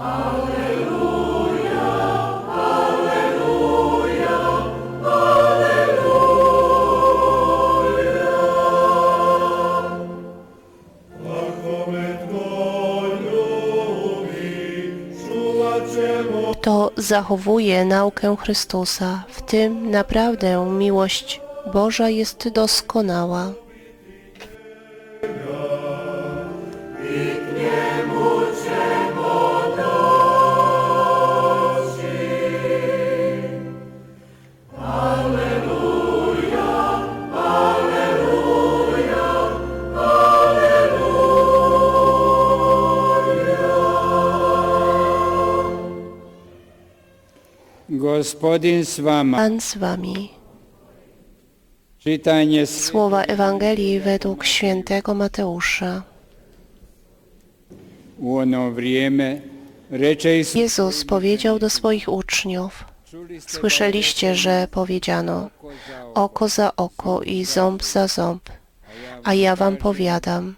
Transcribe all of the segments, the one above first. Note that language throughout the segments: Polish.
Kto zachowuje naukę Chrystusa, w tym naprawdę miłość Boża jest doskonała. Gospodin s vama. Pan z wami. S Słowa Ewangelii według świętego Mateusza. Jezus powiedział do swoich uczniów, słyszeliście, że powiedziano oko za oko, i ząb za ząb, a ja wam powiadam,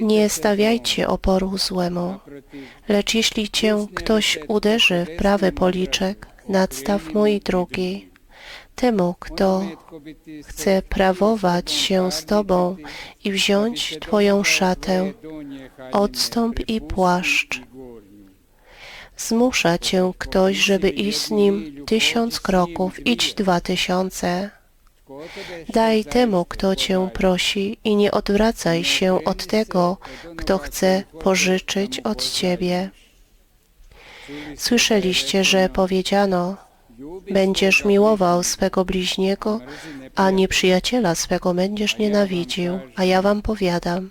nie stawiajcie oporu złemu, lecz jeśli cię ktoś uderzy w prawy policzek, nadstaw i drugi. Temu, kto chce prawować się z tobą i wziąć twoją szatę, odstąp i płaszcz. Zmusza cię ktoś, żeby iść z nim tysiąc kroków, idź dwa tysiące. Daj temu, kto cię prosi i nie odwracaj się od tego, kto chce pożyczyć od ciebie. Słyszeliście, że powiedziano, będziesz miłował swego bliźniego, a nieprzyjaciela swego będziesz nienawidził. A ja wam powiadam,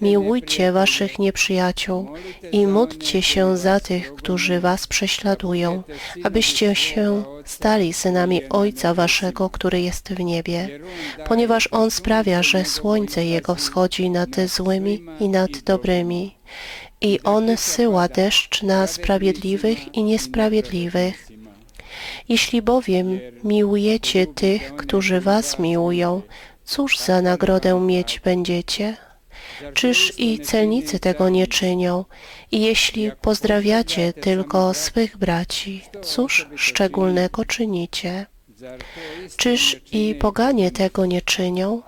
miłujcie waszych nieprzyjaciół i módlcie się za tych, którzy was prześladują, abyście się stali synami Ojca waszego, który jest w niebie, ponieważ On sprawia, że słońce Jego wschodzi nad złymi i nad dobrymi. I On syła deszcz na sprawiedliwych i niesprawiedliwych. Jeśli bowiem miłujecie tych, którzy was miłują, cóż za nagrodę mieć będziecie? Czyż i celnicy tego nie czynią? I jeśli pozdrawiacie tylko swych braci, cóż szczególnego czynicie? Czyż i poganie tego nie czynią?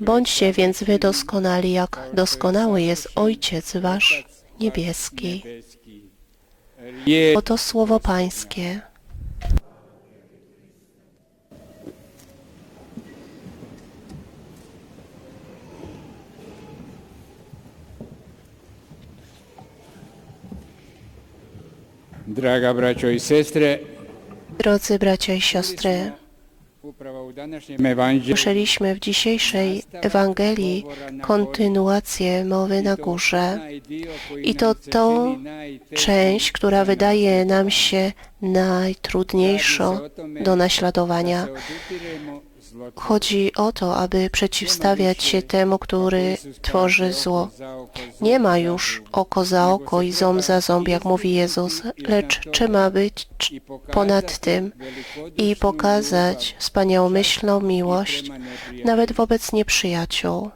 Bądźcie więc wy doskonali, jak doskonały jest Ojciec wasz niebieski. Oto słowo Pańskie. Draga braćo i sestre, Drodzy bracia i siostry, słyszeliśmy w dzisiejszej Ewangelii kontynuację mowy na górze i to tą część, która wydaje nam się najtrudniejszą do naśladowania. Chodzi o to, aby przeciwstawiać się temu, który tworzy zło. Nie ma już oko za oko i ząb za ząb, jak mówi Jezus, lecz ma być ponad tym i pokazać wspaniałomyślną miłość nawet wobec nieprzyjaciół.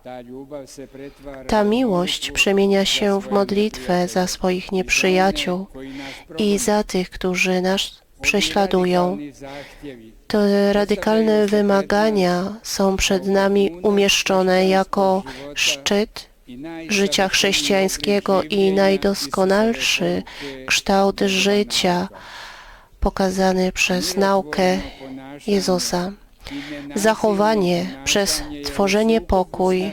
Ta miłość przemienia się w modlitwę za swoich nieprzyjaciół i za tych, którzy nas prześladują. Te radykalne wymagania są przed nami umieszczone jako szczyt życia chrześcijańskiego i najdoskonalszy kształt życia pokazany przez naukę Jezusa. Zachowanie przez tworzenie pokój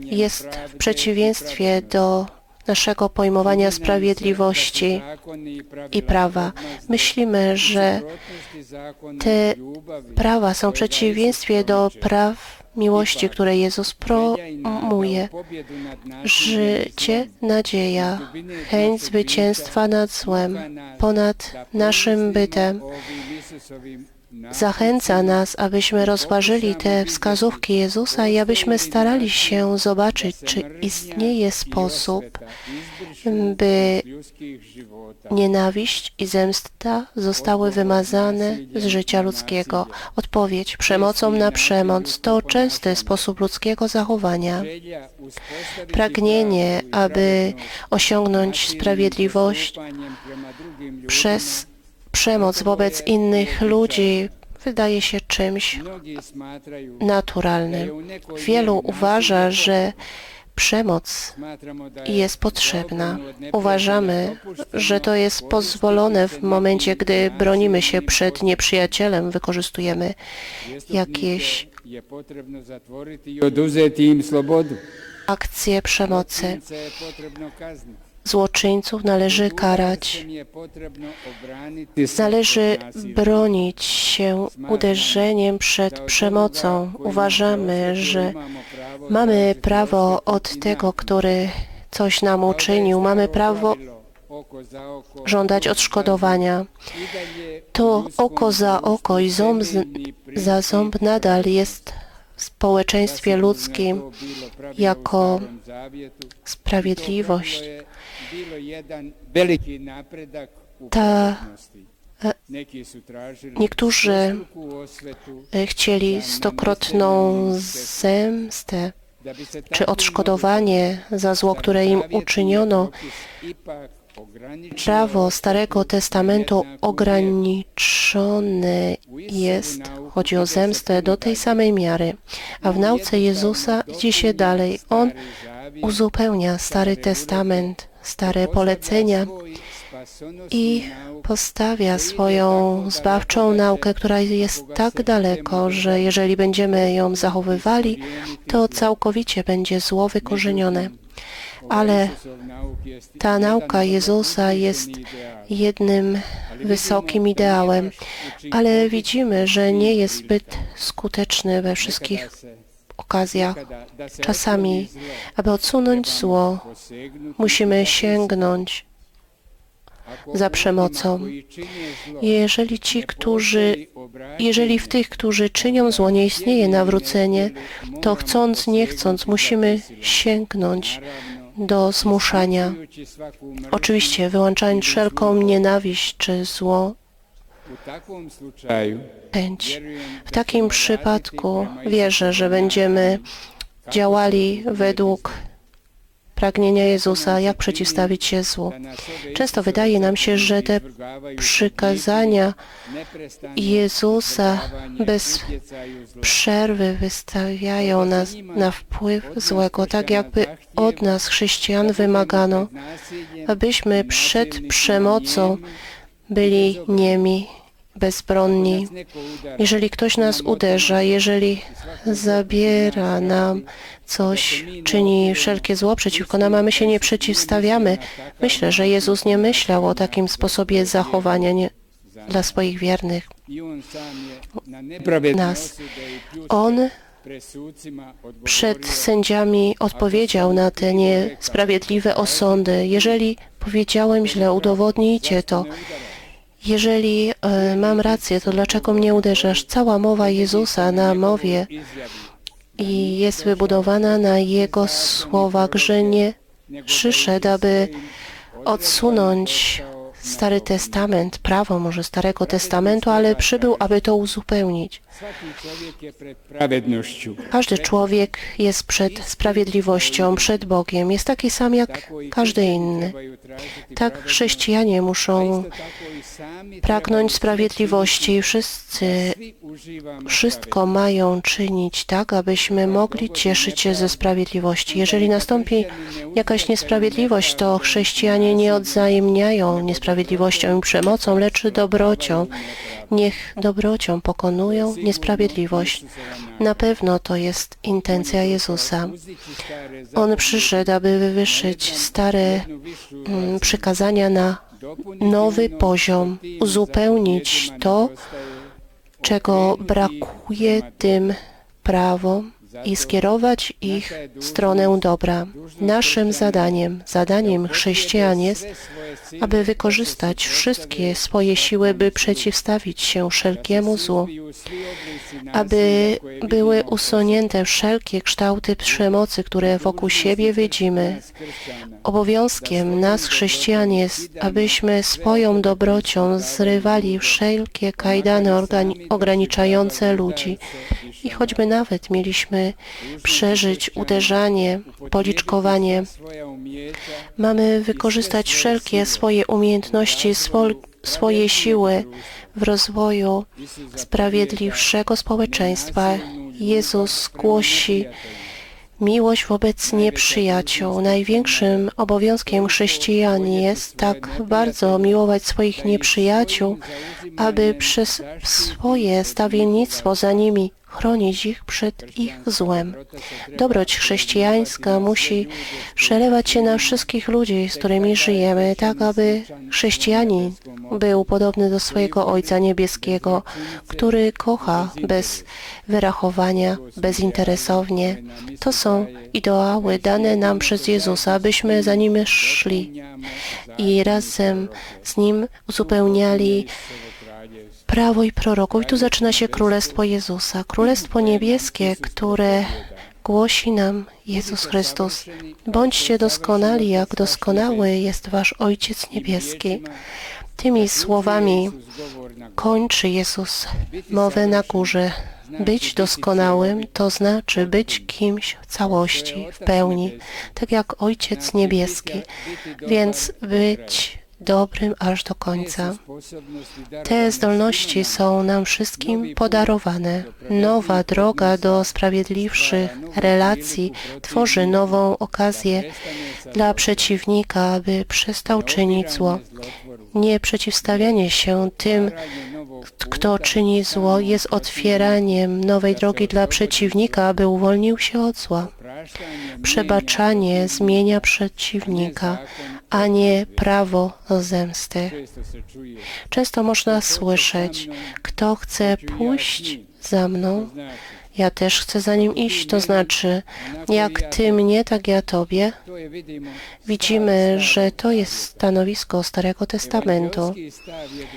jest w przeciwieństwie do naszego pojmowania sprawiedliwości i prawa. Myślimy, że te prawa są w przeciwieństwie do praw miłości, które Jezus promuje. Życie, nadzieja, chęć zwycięstwa nad złem, ponad naszym bytem zachęca nas, abyśmy rozważyli te wskazówki Jezusa i abyśmy starali się zobaczyć, czy istnieje sposób, by nienawiść i zemsta zostały wymazane z życia ludzkiego. Odpowiedź przemocą na przemoc to częsty sposób ludzkiego zachowania. Pragnienie, aby osiągnąć sprawiedliwość przez przemoc wobec innych ludzi wydaje się czymś naturalnym. Wielu uważa, że przemoc jest potrzebna. Uważamy, że to jest pozwolone w momencie, gdy bronimy się przed nieprzyjacielem, wykorzystujemy jakieś akcje przemocy. Złoczyńców należy karać. Należy bronić się uderzeniem przed przemocą. Uważamy, że mamy prawo od tego, który coś nam uczynił, mamy prawo żądać odszkodowania. To oko za oko i ząb za ząb nadal jest w społeczeństwie ludzkim jako sprawiedliwość. Ta e, niektórzy e, chcieli stokrotną zemstę czy odszkodowanie za zło, które im uczyniono. Prawo Starego Testamentu ograniczone jest, chodzi o zemstę, do tej samej miary. A w nauce Jezusa idzie się dalej. On uzupełnia Stary Testament, stare polecenia i postawia swoją zbawczą naukę, która jest tak daleko, że jeżeli będziemy ją zachowywali, to całkowicie będzie zło wykorzenione. Ale ta nauka Jezusa jest jednym wysokim ideałem, ale widzimy, że nie jest zbyt skuteczny we wszystkich okazjach. Czasami, aby odsunąć zło, musimy sięgnąć za przemocą. Jeżeli ci, którzy, jeżeli w tych, którzy czynią zło, nie istnieje nawrócenie, to chcąc, nie chcąc, musimy sięgnąć do zmuszania. Oczywiście wyłączając wszelką nienawiść czy zło, W takim przypadku wierzę, że będziemy działali według pragnienia Jezusa, jak przeciwstawić się złu. Często wydaje nam się, że te przykazania Jezusa bez przerwy wystawiają nas na wpływ złego, tak jakby od nas, chrześcijan, wymagano, abyśmy przed przemocą byli niemi, bezbronni. Jeżeli ktoś nas uderza, jeżeli zabiera nam coś, czyni wszelkie zło przeciwko nam, a my się nie przeciwstawiamy. Myślę, że Jezus nie myślał o takim sposobie zachowania nie, dla swoich wiernych. Nas. On przed sędziami odpowiedział na te niesprawiedliwe osądy. Jeżeli powiedziałem źle, udowodnijcie to. Jeżeli e, mam rację, to dlaczego mnie uderzasz? Cała mowa Jezusa na mowie i jest wybudowana na Jego słowach, że nie przyszedł, aby odsunąć Stary Testament, prawo może Starego Testamentu, ale przybył, aby to uzupełnić. Każdy człowiek jest przed sprawiedliwością, przed Bogiem. Jest taki sam jak każdy inny. Tak chrześcijanie muszą pragnąć sprawiedliwości i wszyscy wszystko mają czynić tak, abyśmy mogli cieszyć się ze sprawiedliwości. Jeżeli nastąpi jakaś niesprawiedliwość, to chrześcijanie nie odzajemniają niesprawiedliwością i przemocą, lecz dobrocią. Niech dobrocią pokonują niesprawiedliwość. Na pewno to jest intencja Jezusa. On przyszedł, aby wywyższyć stare mm, przykazania na nowy poziom, uzupełnić to, czego brakuje tym prawom, i skierować ich w stronę dobra. Naszym zadaniem, zadaniem chrześcijan jest, aby wykorzystać wszystkie swoje siły, by przeciwstawić się wszelkiemu złu, aby były usunięte wszelkie kształty przemocy, które wokół siebie widzimy. Obowiązkiem nas, chrześcijan, jest, abyśmy swoją dobrocią zrywali wszelkie kajdany ograniczające ludzi. I choćby nawet mieliśmy przeżyć uderzanie, policzkowanie, mamy wykorzystać wszelkie swoje umiejętności, swo, swoje siły w rozwoju sprawiedliwszego społeczeństwa. Jezus głosi miłość wobec nieprzyjaciół. Największym obowiązkiem chrześcijan jest tak bardzo miłować swoich nieprzyjaciół, aby przez swoje stawiennictwo za nimi chronić ich przed ich złem. Dobroć chrześcijańska musi przelewać się na wszystkich ludzi, z którymi żyjemy, tak aby chrześcijanin był podobny do swojego Ojca Niebieskiego, który kocha bez wyrachowania, bezinteresownie. To są ideały dane nam przez Jezusa, abyśmy za Nim szli i razem z Nim uzupełniali prawo i proroków. I tu zaczyna się Królestwo Jezusa. Królestwo Niebieskie, które głosi nam Jezus Chrystus. Bądźcie doskonali, jak doskonały jest Wasz Ojciec Niebieski. Tymi słowami kończy Jezus mowę na górze. Być doskonałym to znaczy być kimś w całości, w pełni, tak jak Ojciec Niebieski, więc być dobrym aż do końca. Te zdolności są nam wszystkim podarowane. Nowa droga do sprawiedliwszych relacji tworzy nową okazję dla przeciwnika, aby przestał czynić zło. Nie przeciwstawianie się tym, kto czyni zło, jest otwieraniem nowej drogi dla przeciwnika, aby uwolnił się od zła. Przebaczanie zmienia przeciwnika, a nie prawo zemsty. Często można słyszeć, kto chce pójść za mną, ja też chcę za nim iść, to znaczy, jak ty mnie, tak ja tobie. Widzimy, że to jest stanowisko Starego Testamentu.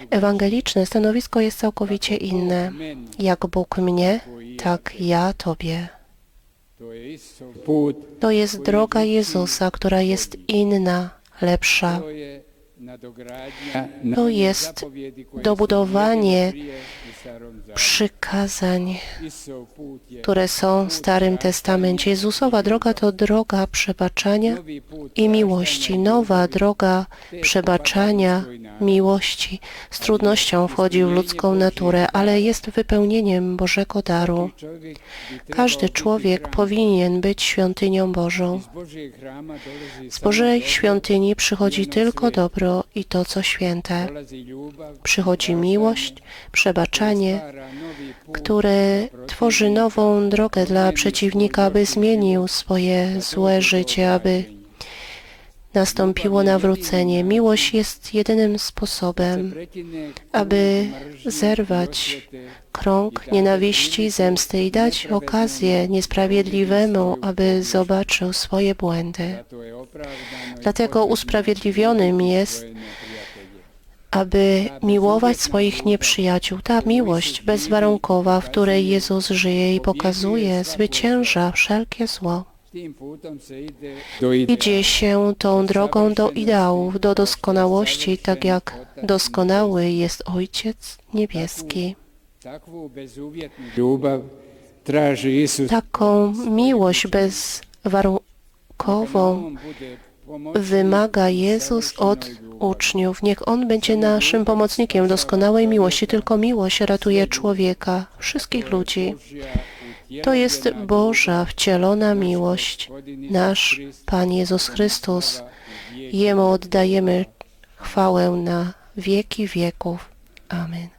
Ewangeliczne stanowisko jest całkowicie inne. Jak Bóg mnie, tak ja tobie. To jest droga Jezusa, która jest inna, lepsza. To jest dobudowanie przykazań, które są w Starym Testamencie. Jezusowa droga to droga przebaczania i miłości. Nowa droga przebaczania, miłości z trudnością wchodzi w ludzką naturę, ale jest wypełnieniem Bożego daru. Każdy człowiek powinien być świątynią Bożą. Z Bożej świątyni przychodzi tylko dobro i to, co święte. Przychodzi miłość, przebaczanie, które tworzy nową drogę dla przeciwnika, aby zmienił swoje złe życie, aby nastąpiło nawrócenie. Miłość jest jedynym sposobem, aby zerwać krąg nienawiści, zemsty i dać okazję niesprawiedliwemu, aby zobaczył swoje błędy. Dlatego usprawiedliwionym jest aby miłować swoich nieprzyjaciół. Ta miłość bezwarunkowa, w której Jezus żyje i pokazuje, zwycięża wszelkie zło. Idzie się tą drogą do ideałów, do doskonałości, tak jak doskonały jest Ojciec Niebieski. Taką miłość bezwarunkową wymaga Jezus od uczniów. Niech On będzie naszym pomocnikiem doskonałej miłości. Tylko miłość ratuje człowieka, wszystkich ludzi. To jest Boża wcielona miłość, nasz Pan Jezus Chrystus. Jemu oddajemy chwałę na wieki wieków. Amen.